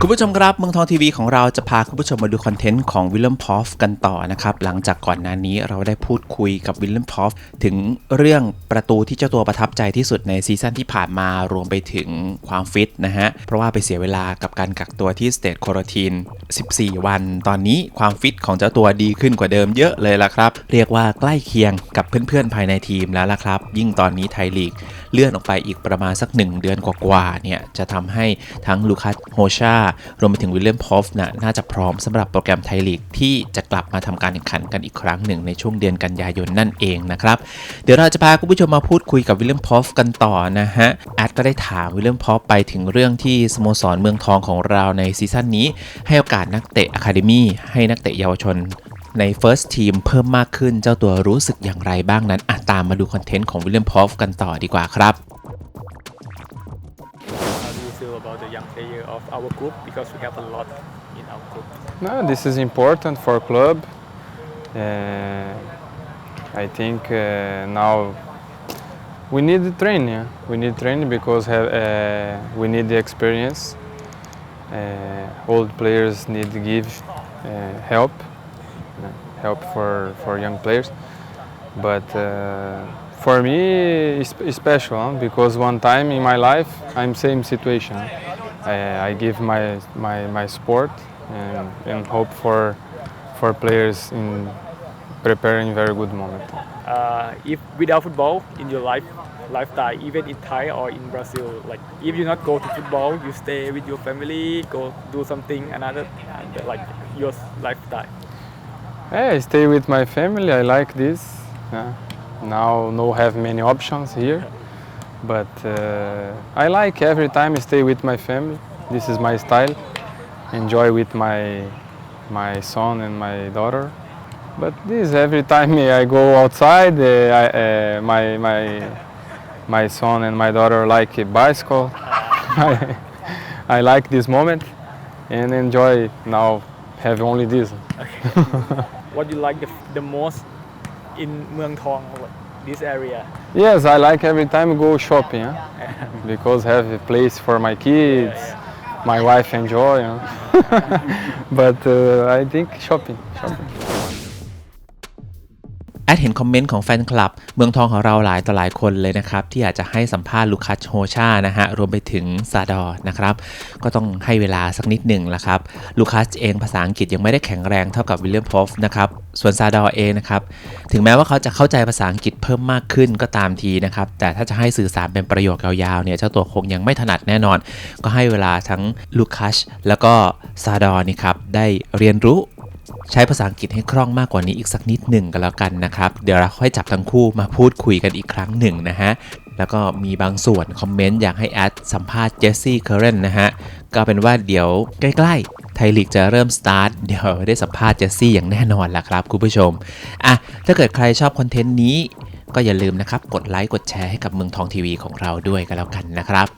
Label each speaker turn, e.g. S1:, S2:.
S1: คุณผู้ชมครับเมืองทองทีวีของเราจะพาคุณผู้ชมมาดูคอนเทนต์ของวิลเลมพอฟกันต่อนะครับ หลังจากก่อนหน้านี้เราได้พูดคุยกับวิลเลมพอฟถึงเรื่องประตูที่เจ้าตัวประทับใจที่สุดในซีซั่นที่ผ่านมารวมไปถึงความฟิตนะฮะ เพราะว่าไปเสียเวลากับการกักตัวที่สเตทโครทีน 14 วัน ตอนนี้ความฟิตของเจ้าตัวดีขึ้นกว่าเดิมเยอะเลยละครับ เรียกว่าใกล้เคียงกับเพื่อนๆภายในทีมแล้วละครับ ยิ่งตอนนี้ไทยลีกเลื่อนออกไปอีกประมาณสัก 1 เดือนกว่าๆเนี่ยจะทำให้ทั้งลูคัสโฮชารวมไปถึงวิลเลียมพอฟนะน่าจะพร้อมสำหรับโปรแกรมไทยลีกที่จะกลับมาทำการแข่งขันกันอีกครั้งหนึ่งในช่วงเดือนกันยายนนั่นเองนะครับ เดี๋ยวเราจะพาคุณผู้ชมมาพูดคุยกับวิลเลียมพอฟกันต่อนะฮะแอดก็ได้ถามวิลเลียมพอฟไปถึงเรื่องที่สโมสรเมืองทองของเราในซีซั่นนี้ ให้โอกาสนักเตะอะคาเดมี่ให้นักเตะเยาวชนใน First Team เพิ่มมากขึ้นเจ้าตัวรู้สึกอย่างไรบ้างนั้นอตามมาดูคอนเทนต์ของวิลเลียมพอฟกันต่อดีกว่าครับ
S2: our group? Because we have a lot in our group.
S3: No, this is important for club. Uh, I think uh, now we need training. We need training because uh, we need the experience. Uh, old players need to give uh, help, help for, for young players. But uh, for me, it's, special because one time in my life, I'm same situation. I, I give my, my, my sport and, and hope for, for players in preparing very good moment.
S2: Uh, if without football in your life, lifestyle, even in Thai or in Brazil, like if you not go to football, you stay with your family, go do something another, and, like your lifestyle.
S3: Hey, I stay with my family. I like this. yeah. Now no have many options here, but uh, I like every time I stay with my family. This is my style. Enjoy with my my son and my daughter. But this every time I go outside, uh, I, uh, my my my son and my daughter like a bicycle. I, like this moment and enjoy now. Have only this.
S2: What you like the, the most in Muang Thong, this area?
S3: Yes, I like every time go shopping huh? because have a place for my kids, my wife enjoy. but uh, I think shopping, shopping.
S1: แอดเห็นคอมเมนต์ของแฟนคลับ เมืองทองของเราหลายต่อหลายคนเลยนะครับ ที่อยากจะให้สัมภาษณ์ลูคัสโฮชานะฮะ รวมไปถึงซาดอนะครับ ก็ต้องให้เวลาสักนิดหนึ่งละครับลูคัสเองภาษาอังกฤษยังไม่ได้แข็งแรงเท่ากับวิลเลียมพอฟนะครับส่วนซาดอเองนะครับ ถึงแม้ว่าเขาจะเข้าใจภาษาอังกฤษเพิ่มมากขึ้นก็ตามทีนะครับ แต่ถ้าจะให้สื่อสารเป็นประโยคยาวๆเนี่ยเจ้าตัวคงยังไม่ถนัดแน่นอน ก็ให้เวลาทั้งลูคัสแล้วก็ซาดอนี่ครับได้เรียนรู้ ใช้ภาษาอังกฤษให้คล่องมากกว่านี้อีกสักนิดหนึ่งกันแล้วกันนะครับ เดี๋ยวเราค่อยจับทั้งคู่มาพูดคุยกันอีกครั้งหนึ่งนะฮะ แล้วก็มีบางส่วนคอมเมนต์อยากให้แอดสัมภาษณ์เจสซี่เคอร์เรนนะฮะ ก็เป็นว่าเดี๋ยวใกล้ๆ ไทยลีกจะเริ่มสตาร์ทเดี๋ยวได้สัมภาษณ์เจสซี่อย่างแน่นอนล่ะครับคุณผู้ชม อะ ถ้าเกิดใครชอบคอนเทนต์นี้ก็อย่าลืมนะครับ กดไลค์ กดแชร์ให้กับเมืองทองทีวีของเราด้วยกันแล้วกันนะครับ